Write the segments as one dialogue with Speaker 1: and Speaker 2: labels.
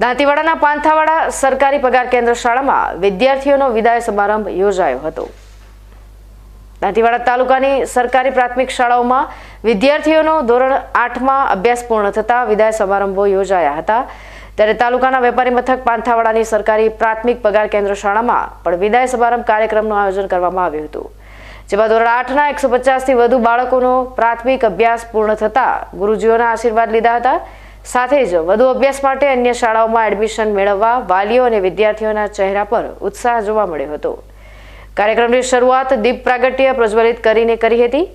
Speaker 1: દાંતીવાડાના પાંથાવાડા સરકારી પગાર કેન્દ્ર શાળામાં વિદ્યાર્થીઓનો વિદાય સમારંભ યોજાયો હતો. દાંતીવાડા તાલુકાની સરકારી પ્રાથમિક શાળાઓમાં વિદ્યાર્થીઓનો ધોરણ આઠમાં અભ્યાસ પૂર્ણ થતા વિદાય સમારંભો યોજાયા હતા. ત્યારે તાલુકાના વેપારી મથક પાંથાવાડાની સરકારી પ્રાથમિક પગાર કેન્દ્ર શાળામાં પણ વિદાય સમારંભ કાર્યક્રમનું આયોજન કરવામાં આવ્યું હતું. જેમાં ધોરણ આઠના એકસો પચાસથી વધુ બાળકોનો પ્રાથમિક અભ્યાસ પૂર્ણ થતા ગુરુજીઓના આશીર્વાદ લીધા હતા. સાથે જ વધુ અભ્યાસ માટે અન્ય શાળાઓમાં એડમિશન મેળવવા વાલીઓ અને વિદ્યાર્થીઓના ચહેરા પર ઉત્સાહ જોવા મળ્યો હતો. કાર્યક્રમની શરૂઆત દીપ પ્રાગટ્ય પ્રજ્વલિત કરીને કરી હતી.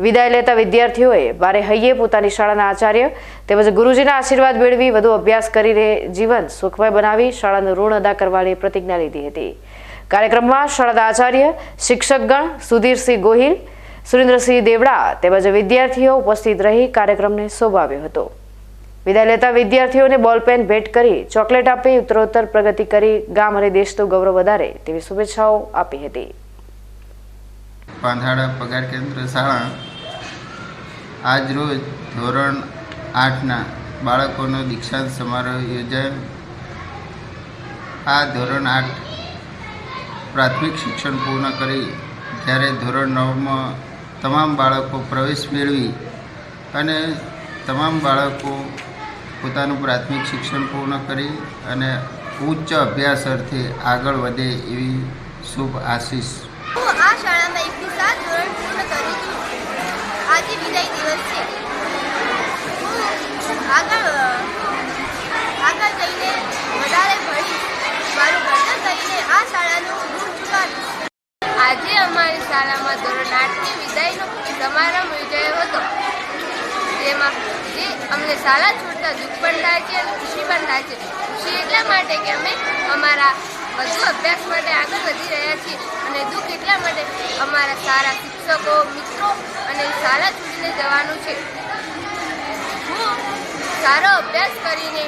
Speaker 1: વિદાય લેતા વિદ્યાર્થીઓએ ભારે હૈયે પોતાની શાળાના આચાર્ય તેમજ ગુરુજીના આશીર્વાદ મેળવી વધુ અભ્યાસ કરીને જીવન સુખમય બનાવી શાળાનું ઋણ અદા કરવાની પ્રતિજ્ઞા લીધી હતી. કાર્યક્રમમાં શાળાના આચાર્ય, શિક્ષકગણ સુધીરસિંહ ગોહિલ, સુરેન્દ્રસિંહ દેવડા તેમજ વિદ્યાર્થીઓ ઉપસ્થિત રહી કાર્યક્રમને શોભાવ્યો હતો. વિદાય લેતા વિદ્યાર્થીઓને બોલપેન ભેટ કરી ચોકલેટ આપી ઉત્તરોત્તર પ્રગતિ કરી. ગામ અને દેશનું ગૌરવ વધારે તેવી શુભેચ્છાઓ આપી હતી.
Speaker 2: પાંથાડા પગાર કેન્દ્ર શાળા. આજ રોજ ધોરણ આઠના બાળકોનો દીક્ષાંત સમારોહ યોજાયો. આ ધોરણ આઠ પ્રાથમિક શિક્ષણ પૂર્ણ કરી જ્યારે ધોરણ નવમાં તમામ બાળકો પ્રવેશ મેળવી અને તમામ બાળકો પોતાનું પ્રાથમિક શિક્ષણ પૂર્ણ કરી અને ઉચ્ચ અભ્યાસ અર્થે આગળ વધે એવી શુભ આશીષ.
Speaker 3: હું આ શાળામાં એકથી સાત આજે વિદાય દિવસ છે. આગળ આગળ મારું ભણતર કરીને આ શાળાનું આજે અમારી શાળામાં ધોરણ આઠની વિદાયનો સમારંભ યોજાયો હતો. જેમાં જે અમને શાળા છોડતા દુઃખ પણ થાય છે અને ખુશી પણ થાય છે. ખુશી એટલા માટે કે અમે અમારા વધુ અભ્યાસ માટે આગળ વધી રહ્યા છીએ અને દુઃખ એટલા માટે અમારા સારા શિક્ષકો, મિત્રો અને શાળા છૂટીને જવાનું છે. હું સારો અભ્યાસ કરીને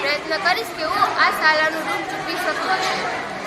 Speaker 3: પ્રયત્ન કરીશ કે હું આ શાળાનું રૂપ ચૂકવી શકું.